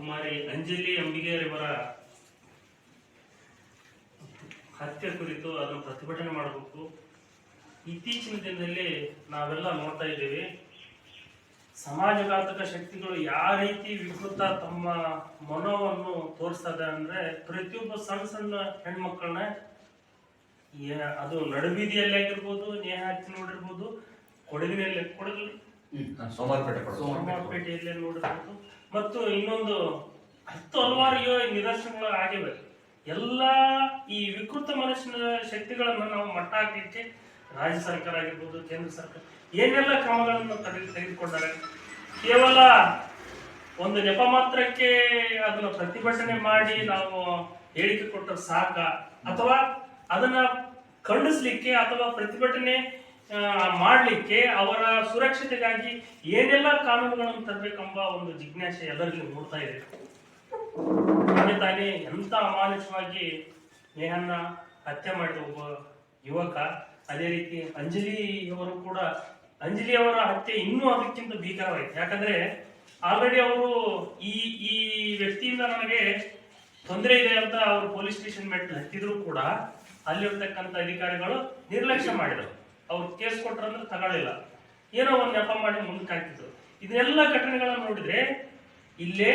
ಕುಮಾರಿ ಅಂಜಲಿ ಅಂಬಿಗೆಯವರ ಹತ್ಯೆ ಕುರಿತು ಅದನ್ನು ಪ್ರತಿಭಟನೆ ಮಾಡಬೇಕು. ಇತ್ತೀಚಿನ ದಿನದಲ್ಲಿ ನಾವೆಲ್ಲ ನೋಡ್ತಾ ಇದ್ದೇವೆ. ಸಮಾಜಘಾತಕ ಶಕ್ತಿಗಳು ಯಾವ ರೀತಿ ವಿಕೃತ ತಮ್ಮ ಮನೋವನ್ನು ತೋರಿಸ್ತದೆ ಅಂದ್ರೆ ಪ್ರತಿಯೊಬ್ಬ ಸಣ್ಣ ಸಣ್ಣ ಹೆಣ್ಮಕ್ಳನ್ನ ಅದು ನಡುಬೀದಿಯಲ್ಲಿ ಆಗಿರ್ಬೋದು ನೇಹ ಹಚ್ಚಿ ನೋಡಿರ್ಬೋದು, ಕೊಡಗಿನಲ್ಲಿ, ಕೊಡಗಲ್ಲಿ ಸೋಮವಾರಪೇಟೆ ನೋಡಬೇಕು ಸೋಮವಾರಪೇಟೆಯಲ್ಲಿ ಮತ್ತು ಇನ್ನೊಂದು ಹತ್ತು ಹಲವಾರು ನಿದರ್ಶನಗಳು ಆಗಿವೆ. ಎಲ್ಲ ಈ ವಿಕೃತ ಮನಸ್ಸಿನ ಶಕ್ತಿಗಳನ್ನು ನಾವು ಮಟ್ಟ ಹಾಕಲಿಕ್ಕೆ ರಾಜ್ಯ ಸರ್ಕಾರ ಆಗಿರ್ಬೋದು ಕೇಂದ್ರ ಸರ್ಕಾರ ಏನೆಲ್ಲ ಕ್ರಮಗಳನ್ನು ತಡೆ ತೆಗೆದುಕೊಂಡಾರೆ? ಕೇವಲ ಒಂದು ನೆಪ ಮಾತ್ರಕ್ಕೆ ಅದನ್ನ ಪ್ರತಿಭಟನೆ ಮಾಡಿ ನಾವು ಹೇಳಿಕೆ ಕೊಟ್ಟರೆ ಸಾಕ? ಅಥವಾ ಅದನ್ನ ಖಂಡಿಸ್ಲಿಕ್ಕೆ ಅಥವಾ ಪ್ರತಿಭಟನೆ ಮಾಡ್ಲಿಕ್ಕೆ ಅವರ ಸುರಕ್ಷತೆಗಾಗಿ ಏನೆಲ್ಲ ಕಾನೂನುಗಳನ್ನು ತರಬೇಕೆಂಬ ಒಂದು ಜಿಜ್ಞಾಸೆ ಎಲ್ಲರಿಗೂ ಮೂಡ್ತಾ ಇದೆ. ತಾನೇ ತಾನೇ ಎಂತ ಅಮಾನುಷವಾಗಿ ನೇಹನ್ನ ಹತ್ಯೆ ಮಾಡಿದ ಒಬ್ಬ ಯುವಕ, ಅದೇ ರೀತಿ ಅಂಜಲಿ ಅವರು ಕೂಡ, ಅಂಜಲಿ ಅವರ ಹತ್ಯೆ ಇನ್ನೂ ಅದಕ್ಕಿಂತ ಭೀಕರವಾಯಿತು. ಯಾಕಂದ್ರೆ ಆಲ್ರೆಡಿ ಅವರು ಈ ಈ ವ್ಯಕ್ತಿಯಿಂದ ನನಗೆ ತೊಂದರೆ ಇದೆ ಅಂತ ಅವರು ಪೊಲೀಸ್ ಸ್ಟೇಷನ್ ಮೆಟ್ಟಲು ಹತ್ತಿದ್ರು ಕೂಡ ಅಲ್ಲಿರ್ತಕ್ಕಂಥ ಅಧಿಕಾರಿಗಳು ನಿರ್ಲಕ್ಷ್ಯ ಮಾಡಿದರು. ಅವ್ರು ಕೇಸ್ ಕೊಟ್ರಂದ್ರೆ ತಗೊಳ್ಳಿಲ್ಲ. ಏನೋ ಒಂದು ನೆಪ ಮಾಡಿ ಮುಂದಕ್ಕೆ ಹಾಕಿದ್ರು ಇದನ್ನೆಲ್ಲ ಘಟನೆಗಳನ್ನು ನೋಡಿದ್ರೆ ಇಲ್ಲೇ